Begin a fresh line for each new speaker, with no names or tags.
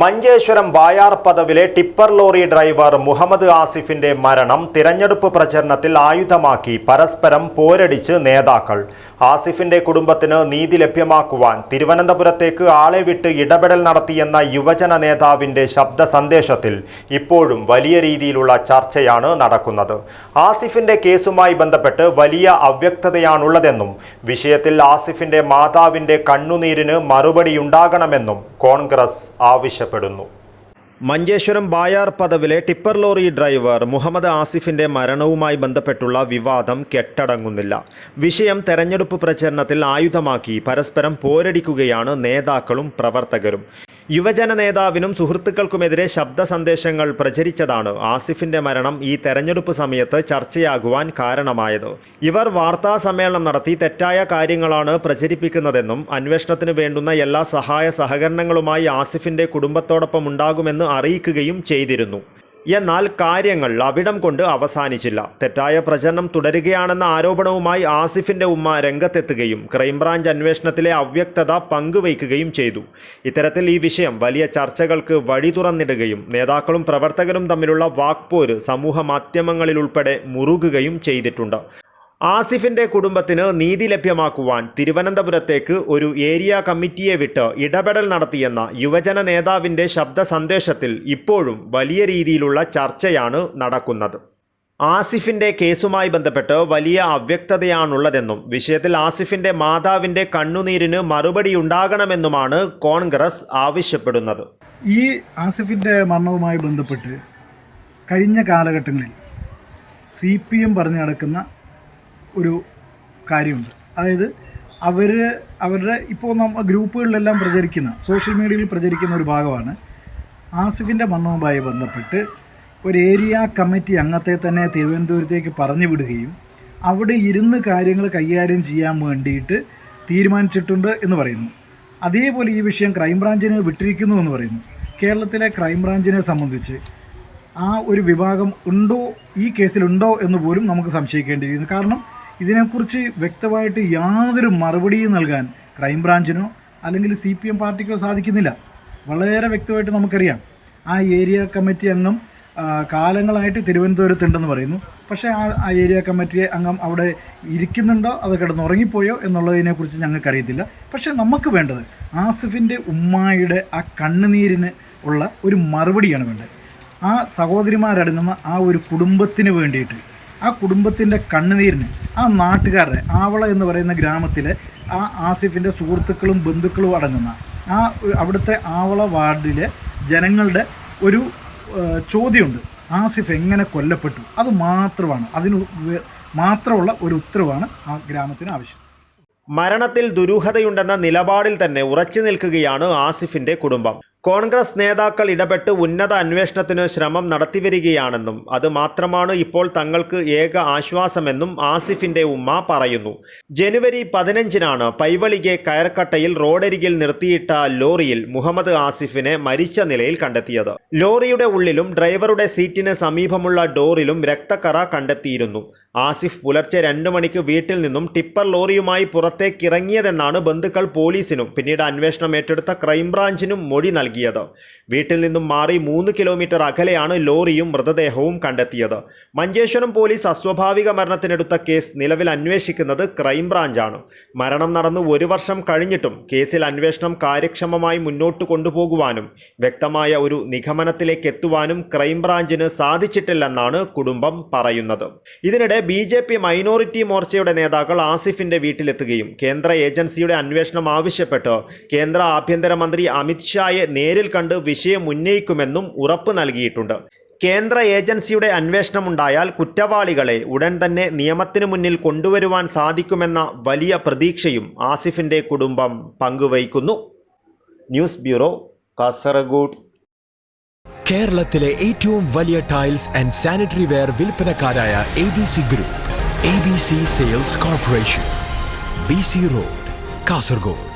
മഞ്ചേശ്വരം വായാർ പദവിലെ tipper lorry driver Muhammad ആസിഫിന്റെ മരണം തിരഞ്ഞെടുപ്പ് പ്രചരണത്തിൽ ആയുധമാക്കി പരസ്പരം പോരടിച്ച് നേതാക്കൾ. ആസിഫിന്റെ കുടുംബത്തിന് നീതി ലഭ്യമാക്കുവാൻ തിരുവനന്തപുരത്തേക്ക് ആളെ വിട്ട് ഇടപെടൽ നടത്തിയെന്ന യുവജന നേതാവിന്റെ ശബ്ദ സന്ദേശത്തിൽ ഇപ്പോഴും വലിയ രീതിയിലുള്ള ചർച്ചയാണ് നടക്കുന്നത്. ആസിഫിന്റെ കേസുമായി ബന്ധപ്പെട്ട് വലിയ അവ്യക്തതയാണുള്ളതെന്നും വിഷയത്തിൽ ആസിഫിന്റെ മാതാവിന്റെ കണ്ണുനീരിന് മറുപടിയുണ്ടാകണമെന്നും കോൺഗ്രസ് ആവശ്യപ്പെടുന്നു മഞ്ചേശ്വരം ബായാർ പദവിലെ ടിപ്പർ ലോറി ഡ്രൈവർ മുഹമ്മദ് ആസിഫിന്റെ മരണവുമായി ബന്ധപ്പെട്ടുള്ള വിവാദം കെട്ടടങ്ങുന്നില്ല. വിഷയം തെരഞ്ഞെടുപ്പ് പ്രചരണത്തിൽ ആയുധമാക്കി പരസ്പരം പോരടിക്കുകയാണ് നേതാക്കളും പ്രവർത്തകരും. യുവജന നേതാവിനും സുഹൃത്തുക്കൾക്കുമെതിരെ ശബ്ദ സന്ദേശങ്ങൾ പ്രചരിച്ചതാണ് ആസിഫിന്റെ മരണം ഈ തെരഞ്ഞെടുപ്പ് സമയത്ത് ചർച്ചയാകുവാൻ കാരണമായത്. ഇവർ വാർത്താ സമ്മേളനം നടത്തി തെറ്റായ കാര്യങ്ങളാണ് പ്രചരിപ്പിക്കുന്നതെന്നും അന്വേഷണത്തിന് വേണ്ടുന്ന എല്ലാ സഹായ സഹകരണങ്ങളുമായി ആസിഫിന്റെ കുടുംബത്തോടൊപ്പം ഉണ്ടാകുമെന്ന് അറിയിക്കുകയും ചെയ്തിരുന്നു. എന്നാൽ കാര്യങ്ങൾ അവിടം കൊണ്ട് അവസാനിച്ചില്ല. തെറ്റായ പ്രചരണം തുടരുകയാണെന്ന ആരോപണവുമായി ആസിഫിന്റെ ഉമ്മ രംഗത്തെത്തുകയും ക്രൈംബ്രാഞ്ച് അന്വേഷണത്തിലെ അവ്യക്തത പങ്കുവയ്ക്കുകയും ചെയ്തു. ഇത്തരത്തിൽ ഈ വിഷയം വലിയ ചർച്ചകൾക്ക് വഴി തുറന്നിടുകയും നേതാക്കളും പ്രവർത്തകരും തമ്മിലുള്ള വാക്പോര് സമൂഹ മാധ്യമങ്ങളിലുൾപ്പെടെ മുറുകുകയും ചെയ്തിട്ടുണ്ട്. ആസിഫിന്റെ കുടുംബത്തിന് നീതി ലഭ്യമാക്കുവാൻ തിരുവനന്തപുരത്തേക്ക് ഒരു ഏരിയ കമ്മിറ്റിയെ വിട്ട് ഇടപെടൽ നടത്തിയെന്ന യുവജന നേതാവിന്റെ ശബ്ദ സന്ദേശത്തിൽ ഇപ്പോഴും വലിയ രീതിയിലുള്ള ചർച്ചയാണ് നടക്കുന്നത്. ആസിഫിന്റെ കേസുമായി ബന്ധപ്പെട്ട് വലിയ അവ്യക്തതയാണുള്ളതെന്നും വിഷയത്തിൽ ആസിഫിന്റെ മാതാവിന്റെ കണ്ണുനീരിന് മറുപടി ഉണ്ടാകണമെന്നുമാണ് കോൺഗ്രസ് ആവശ്യപ്പെടുന്നത്.
ഈ ആസിഫിന്റെ മരണവുമായി ബന്ധപ്പെട്ട് കഴിഞ്ഞ കാലഘട്ടങ്ങളിൽ സി പി എം പറഞ്ഞു നടക്കുന്ന ഒരു കാര്യമുണ്ട്. അതായത് അവർ അവരുടെ ഇപ്പോൾ നമ്മൾ ഗ്രൂപ്പുകളിലെല്ലാം പ്രചരിക്കുന്ന സോഷ്യൽ മീഡിയയിൽ പ്രചരിക്കുന്ന ഒരു ഭാഗമാണ് ആസിഫിന്റെ മണ്ണവുമായി ബന്ധപ്പെട്ട് ഒരു ഏരിയ കമ്മിറ്റി അംഗത്തെ തന്നെ തിരുവനന്തപുരത്തേക്ക് പറഞ്ഞു വിടുകയും അവിടെ ഇരുന്ന് കാര്യങ്ങൾ കൈകാര്യം ചെയ്യാൻ വേണ്ടിയിട്ട് തീരുമാനിച്ചിട്ടുണ്ട് എന്ന് പറയുന്നു. അതേപോലെ ഈ വിഷയം ക്രൈംബ്രാഞ്ചിന് വിട്ടിരിക്കുന്നു എന്ന് പറയുന്നു. കേരളത്തിലെ ക്രൈംബ്രാഞ്ചിനെ സംബന്ധിച്ച് ആ ഒരു വിഭാഗം ഉണ്ടോ ഈ കേസിലുണ്ടോ എന്ന് പോലും നമുക്ക് സംശയിക്കേണ്ടിയിരിക്കുന്നു. കാരണം ഇതിനെക്കുറിച്ച് വ്യക്തമായിട്ട് യാതൊരു മറുപടിയും നൽകാൻ ക്രൈംബ്രാഞ്ചിനോ അല്ലെങ്കിൽ സി പി എം പാർട്ടിക്കോ സാധിക്കുന്നില്ല. വളരെ വ്യക്തമായിട്ട് നമുക്കറിയാം. ആ ഏരിയ കമ്മിറ്റി അംഗം കാലങ്ങളായിട്ട് തിരുവനന്തപുരത്തുണ്ടെന്ന് പറയുന്നു. പക്ഷേ ആ ആ ഏരിയ കമ്മിറ്റി അംഗം അവിടെ ഇരിക്കുന്നുണ്ടോ അത് കിടന്നുറങ്ങിപ്പോയോ എന്നുള്ളതിനെക്കുറിച്ച് ഞങ്ങൾക്കറിയത്തില്ല. പക്ഷേ നമുക്ക് വേണ്ടത് ആസിഫിന്റെ ഉമ്മായുടെ ആ കണ്ണുനീരിന് ഉള്ള ഒരു മറുപടിയാണ് വേണ്ടത്. ആ സഹോദരിമാരടങ്ങുന്ന ആ ഒരു കുടുംബത്തിന് വേണ്ടിയിട്ട് ആ കുടുംബത്തിന്റെ കണ്ണുനീരിന് ആ നാട്ടുകാരുടെ ആവള എന്ന് പറയുന്ന ഗ്രാമത്തിലെ ആ ആസിഫിന്റെ സുഹൃത്തുക്കളും ബന്ധുക്കളും അടങ്ങുന്ന ആ അവിടുത്തെ ആവള വാർഡിലെ ജനങ്ങളുടെ ഒരു ചോദ്യമുണ്ട്. ആസിഫ് എങ്ങനെ കൊല്ലപ്പെട്ടു? അത് മാത്രമാണ് അതിന് മാത്രമുള്ള ഒരു ഉത്തരവാണ് ആ ഗ്രാമത്തിന് ആവശ്യം.
മരണത്തിൽ ദുരൂഹതയുണ്ടെന്ന നിലപാടിൽ തന്നെ ഉറച്ചു നിൽക്കുകയാണ് ആസിഫിന്റെ കുടുംബം. കോൺഗ്രസ് നേതാക്കൾ ഇടപെട്ട് ഉന്നത അന്വേഷണത്തിന് ശ്രമം നടത്തിവരികയാണെന്നും അത് മാത്രമാണ് ഇപ്പോൾ തങ്ങൾക്ക് ഏക ആശ്വാസമെന്നും ആസിഫിന്റെ ഉമ്മ പറയുന്നു. ജനുവരി പതിനഞ്ചിനാണ് പൈവളികെ കയർക്കട്ടയിൽ റോഡരികിൽ നിർത്തിയിട്ട ലോറിയിൽ മുഹമ്മദ് ആസിഫിനെ മരിച്ച നിലയിൽ കണ്ടെത്തിയത്. ലോറിയുടെ ഉള്ളിലും ഡ്രൈവറുടെ സീറ്റിന് സമീപമുള്ള ഡോറിലും രക്തക്കറ കണ്ടെത്തിയിരുന്നു. ആസിഫ് പുലർച്ചെ രണ്ടു മണിക്ക് വീട്ടിൽ നിന്നും ടിപ്പർ ലോറിയുമായി പുറത്തേക്കിറങ്ങിയതെന്നാണ് ബന്ധുക്കൾ പോലീസിനും പിന്നീട് അന്വേഷണം ഏറ്റെടുത്ത ക്രൈംബ്രാഞ്ചിനും മൊഴി നൽകിയത്. വീട്ടിൽ നിന്നും മാറി മൂന്ന് കിലോമീറ്റർ അകലെയാണ് ലോറിയും മൃതദേഹവും കണ്ടെത്തിയത്. മഞ്ചേശ്വരം പോലീസ് അസ്വാഭാവിക മരണത്തിനെടുത്ത കേസ് നിലവിൽ അന്വേഷിക്കുന്നത് ക്രൈംബ്രാഞ്ചാണ്. മരണം നടന്നു ഒരു വർഷം കഴിഞ്ഞിട്ടും കേസിൽ അന്വേഷണം കാര്യക്ഷമമായി മുന്നോട്ട് കൊണ്ടുപോകുവാനും വ്യക്തമായ ഒരു നിഗമനത്തിലേക്ക് എത്തുവാനും ക്രൈംബ്രാഞ്ചിന് സാധിച്ചിട്ടില്ലെന്നാണ് കുടുംബം പറയുന്നത്. ഇതിനിടെ ബി ജെ പി മൈനോറിറ്റി മോർച്ചയുടെ നേതാക്കൾ ആസിഫിന്റെ വീട്ടിലെത്തുകയും കേന്ദ്ര ഏജൻസിയുടെ അന്വേഷണം ആവശ്യപ്പെട്ട് കേന്ദ്ര ആഭ്യന്തരമന്ത്രി അമിത് ഷായെ നേരിൽ കണ്ട് വിഷയം ഉന്നയിക്കുമെന്നും ഉറപ്പ് നൽകിയിട്ടുണ്ട്. കേന്ദ്ര ഏജൻസിയുടെ അന്വേഷണമുണ്ടായാൽ കുറ്റവാളികളെ ഉടൻ തന്നെ നിയമത്തിനു മുന്നിൽ കൊണ്ടുവരുവാൻ സാധിക്കുമെന്ന വലിയ പ്രതീക്ഷയും ആസിഫിന്റെ കുടുംബം പങ്കുവയ്ക്കുന്നു. News bureau Kasaragod.
കേരളത്തിലെ ഏറ്റവും വലിയ tiles and sanitary ware വിൽപ്പനക്കാരായ A B C group A B C sales corporation B C road Kasaragod.